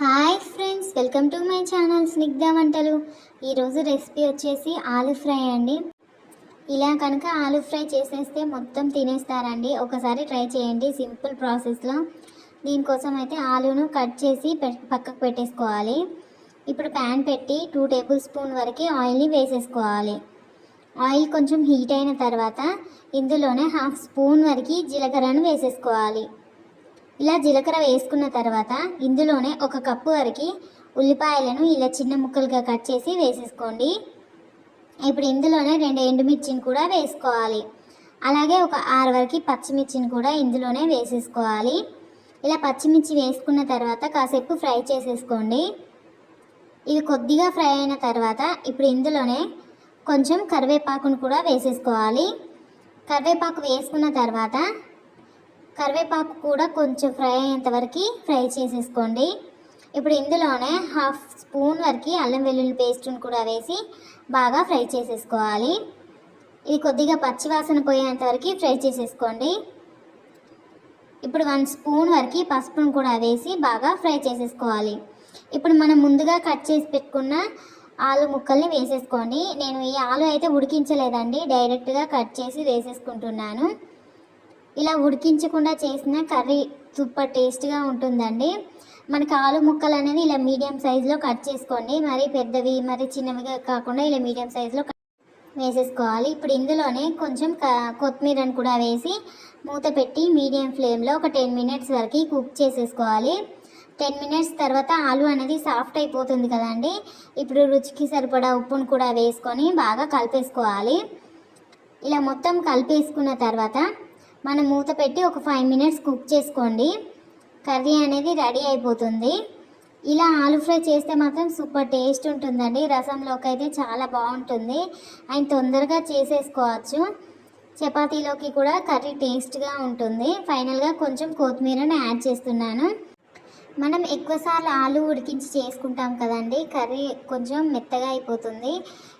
Hi friends welcome to my channel Snigdha వంటలు. ఈరోజు recipe వచ్చేసి ఆలు ఫ్రై అండి. ఇలా కనుక ఆలు ఫ్రై చేసేస్తే మొత్తం తినేస్తారండి. ఒకసారి ట్రై చేయండి సింపుల్ ప్రాసెస్లో. దీనికోసం అయితే ఆలును కట్ చేసి పె- పక్కకు పెట్టేసుకోవాలి. ఇప్పుడు ప్యాన్ పెట్టి టూ టేబుల్ స్పూన్ వరకు ఆయిల్ని వేసేసుకోవాలి. ఆయిల్ కొంచెం హీట్ అయిన తర్వాత ఇందులోనే హాఫ్ స్పూన్ వరకు జీలకర్రను వేసేసుకోవాలి. ఇలా జీలకర్ర వేసుకున్న తర్వాత ఇందులోనే ఒక కప్పు వరకు ఉల్లిపాయలను ఇలా చిన్న ముక్కలుగా కట్ చేసి వేసేసుకోండి. ఇప్పుడు ఇందులోనే రెండు ఎండుమిర్చిని కూడా వేసుకోవాలి. అలాగే ఒక ఆరు వరకు పచ్చిమిర్చిని కూడా ఇందులోనే వేసేసుకోవాలి. ఇలా పచ్చిమిర్చి వేసుకున్న తర్వాత కాసేపు ఫ్రై చేసేసుకోండి. ఇది కొద్దిగా ఫ్రై అయిన తర్వాత ఇప్పుడు ఇందులోనే కొంచెం కరివేపాకును కూడా వేసేసుకోవాలి. కరివేపాకు వేసుకున్న తర్వాత కరివేపాకు కూడా కొంచెం ఫ్రై అయ్యేంత వరకు ఫ్రై చేసేసుకోండి. ఇప్పుడు ఇందులోనే హాఫ్ స్పూన్ వరకు అల్లం వెల్లుల్లి పేస్ట్ని కూడా వేసి బాగా ఫ్రై చేసేసుకోవాలి. ఇది కొద్దిగా పచ్చివాసన పోయేంత వరకు ఫ్రై చేసేసుకోండి. ఇప్పుడు వన్ స్పూన్ వరకు పసుపును కూడా వేసి బాగా ఫ్రై చేసేసుకోవాలి. ఇప్పుడు మనం ముందుగా కట్ చేసి పెట్టుకున్న ఆలు ముక్కల్ని వేసేసుకోండి. నేను ఈ ఆలు అయితే ఉడికించలేదండి డైరెక్ట్గా కట్ చేసి వేసేసుకుంటున్నాను. ఇలా ఉడికించకుండా చేసిన కర్రీ సూపర్ టేస్ట్గా ఉంటుందండి. మనకి ఆలు ముక్కలు అనేవి ఇలా మీడియం సైజులో కట్ చేసుకోండి. మరి పెద్దవి మరి చిన్నవిగా కాకుండా ఇలా మీడియం సైజులో కట్ వేసేసుకోవాలి. ఇప్పుడు ఇందులోనే కొంచెం క- కొత్తిమీరను కూడా వేసి మూత పెట్టి మీడియం ఫ్లేమ్లో ఒక టెన్ మినిట్స్ వరకు కుక్ చేసేసుకోవాలి. టెన్ మినిట్స్ తర్వాత ఆలు అనేది సాఫ్ట్ అయిపోతుంది కదండి. ఇప్పుడు రుచికి సరిపడా ఉప్పును కూడా వేసుకొని బాగా కలిపేసుకోవాలి. ఇలా మొత్తం కలిపేసుకున్న తర్వాత మనం మూత పెట్టి ఒక ఫైవ్ మినిట్స్ కుక్ చేసుకోండి. కర్రీ అనేది రెడీ అయిపోతుంది. ఇలా ఆలు ఫ్రై చేస్తే మాత్రం సూపర్ టేస్ట్ ఉంటుందండి. రసంలోకి అయితే చాలా బాగుంటుంది. అండ్ తొందరగా చేసేసుకోవచ్చు. చపాతీలోకి కూడా కర్రీ టేస్ట్గా ఉంటుంది. ఫైనల్గా కొంచెం కొత్తిమీరని యాడ్ చేస్తున్నాను. మనం ఎక్కువసార్లు ఆలు ఉడికించి చేసుకుంటాం కదండి. కర్రీ కొంచెం మెత్తగా అయిపోతుంది.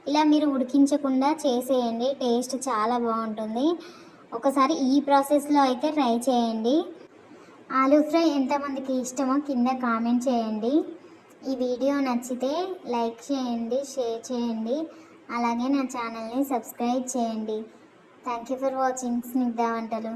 ఇలా మీరు ఉడికించకుండా చేసేయండి. టేస్ట్ చాలా బాగుంటుంది. ఒకసారి ఈ ప్రాసెస్లో అయితే ట్రై చేయండి. ఆలూ ఫ్రై ఎంతమందికి ఇష్టమో కింద కామెంట్ చేయండి. ఈ వీడియో నచ్చితే లైక్ చేయండి షేర్ చేయండి. అలాగే నా ఛానల్ని సబ్స్క్రైబ్ చేయండి. Thank you for watching Snigdha వంటలు.